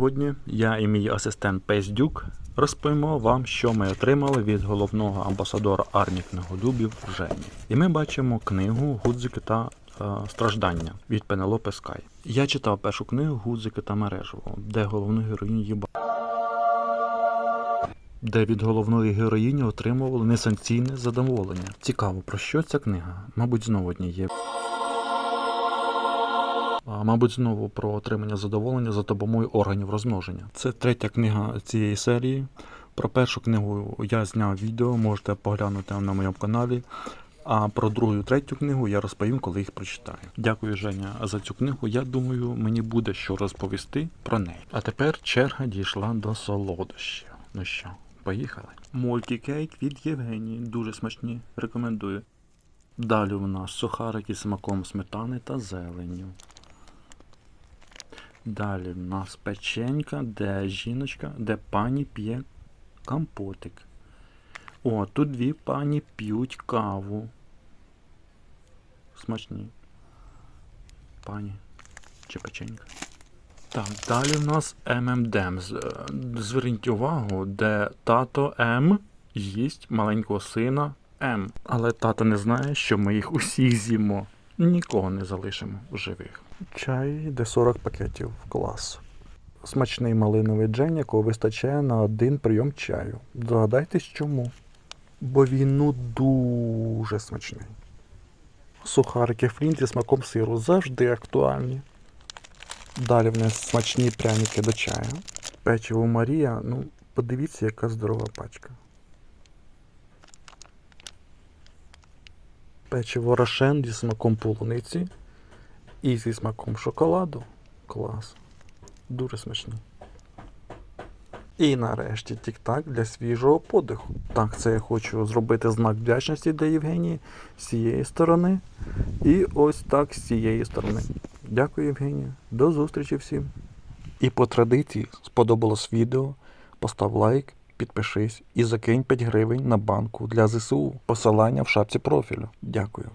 Сьогодні я і мій асистент Пейздюк розповімо вам, що ми отримали від головного амбасадора армії книголюбів Жені. І ми бачимо книгу Гудзики та е, страждання від Пенелопи Скай. Я читав першу книгу Гудзики та мережево, де головну героїню їба. Де від головної героїні отримували несанкційне задоволення. Цікаво, про що ця книга? Мабуть, знову однієї. А, Мабуть, знову про отримання задоволення за допомогою органів розмноження. Це третя книга цієї серії. Про першу книгу я зняв відео, можете поглянути на моєму каналі. А про другу і третю книгу я розповім, коли їх прочитаю. Дякую, Женя, за цю книгу. Я думаю, мені буде що розповісти про неї. А тепер черга дійшла до солодощів. Ну що, поїхали? Мультикейк від Євгенії. Дуже смачні. Рекомендую. Далі у нас сухарики з смаком сметани та зеленню. Далі в нас печенька, де жіночка, де пані п'є компотик. О, тут дві пані п'ють каву. Смачні. Пані чи печенька. Так, далі в нас ММДМ. Зверніть увагу, де тато М їсть маленького сина М. Але тато не знає, що ми їх усіх з'їмо. Нікого не залишимо в живих. Чай, де 40 пакетів. Клас. Смачний малиновий джем, якого вистачає на один прийом чаю. Догадайтесь чому? Бо він ну дуже смачний. Сухарики флінт зі смаком сиру завжди актуальні. Далі в нас смачні пряники до чаю. Печиво Марія, ну, подивіться, яка здорова пачка. Печиво Рошен зі смаком полуниці і зі смаком шоколаду. Клас. Дуже смачні. І нарешті тік-так для свіжого подиху. Так, це я хочу зробити знак вдячності для Євгенії з цієї сторони. І ось так з цієї сторони. Дякую, Євгенія. До зустрічі всім. І по традиції сподобалось відео. Постав лайк, підпишись і закинь 5 гривень на банку для ЗСУ. Посилання в шапці профілю. Дякую.